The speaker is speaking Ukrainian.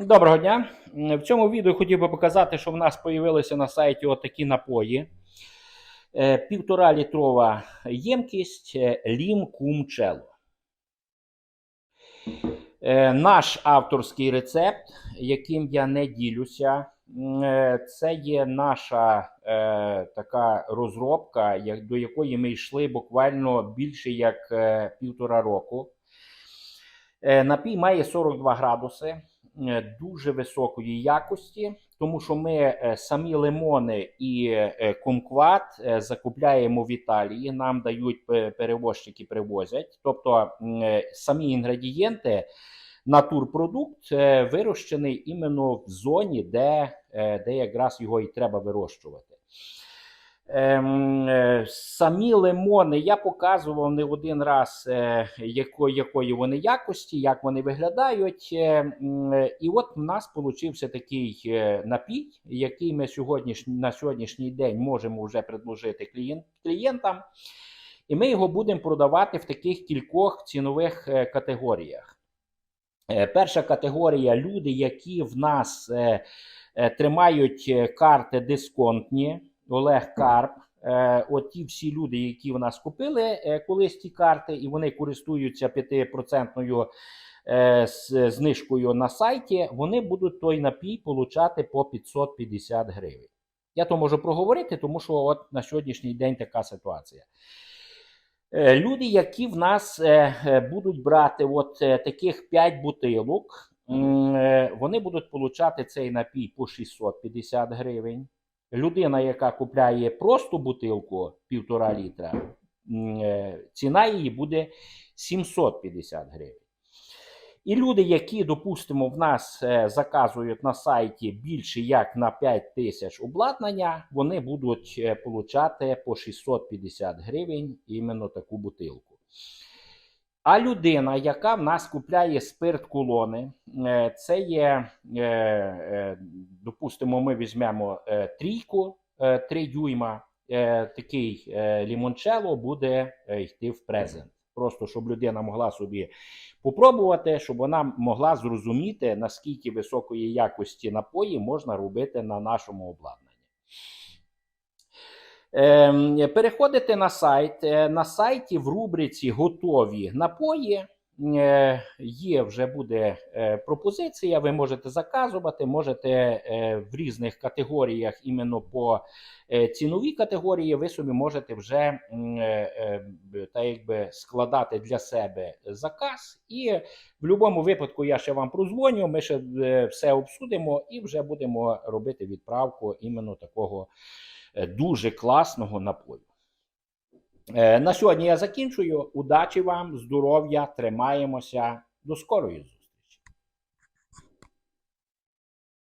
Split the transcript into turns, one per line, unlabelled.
Доброго дня. В цьому відео хотів би показати, що в нас з'явилися на сайті отакі напої. Е, Півтора літрова ємкість е, Лім Кум Чело. Е, Наш авторський рецепт, яким я не ділюся, це є наша така розробка, до якої ми йшли буквально більше як півтора року. Напій має 42 градуси дуже високої якості, тому що ми е, самі лимони і е, кумкват е, закупляємо в Італії. Нам дають пе- перевозчики, привозять. Тобто е, самі інгредієнти, натурпродукт е, вирощений іменно в зоні, де, е, де якраз його і треба вирощувати. Ем, е, самі лимони я показував не один раз, е, яко, якої вони якості, як вони виглядають. Е, е, і от в нас получився такий е, напій, який ми сьогоднішній, на сьогоднішній день можемо вже предложити клієнт, клієнтам. І ми його будемо продавати в таких кількох цінових е, категоріях. Е, Перша категорія люди, які в нас е, е, тримають е, карти дисконтні. Олег Карп. Е, от ті всі люди, які в нас купили е, колись ті карти, і вони користуються 5% е, знижкою на сайті, вони будуть той напій получати по 550 гривень. Я то можу проговорити, тому що от на сьогоднішній день така ситуація. Люди, які в нас будуть брати от таких 5 бутилок, вони будуть получати цей напій по 650 гривень. Людина, яка купляє просто бутилку півтора літра, е, ціна її буде 750 гривень. І люди, які, допустимо, в нас е, заказують на сайті більше як на 5 тисяч обладнання, вони будуть е, получати по 650 гривень іменно таку бутилку. А людина, яка в нас купляє спирт колони, е, це є, е, е, допустимо, ми візьмемо трійку е, 3 дюйма, такий лімончело буде йти в презент. Просто щоб людина могла собі попробувати, щоб вона могла зрозуміти, наскільки високої якості напої можна робити на нашому обладнанні. Ем, Переходите на сайт. Е, На сайті в рубриці Готові напої е, є вже буде е, пропозиція. Ви можете заказувати, можете в різних категоріях, іменно по ціновій категорії, ви собі можете вже та якби складати для себе заказ. І в будь-якому випадку я ще вам прозвоню. Ми ще все обсудимо і вже будемо робити відправку іменно такого дуже класного напою. Е, На сьогодні я закінчую. Удачі вам, здоров'я, тримаємося. До скорої!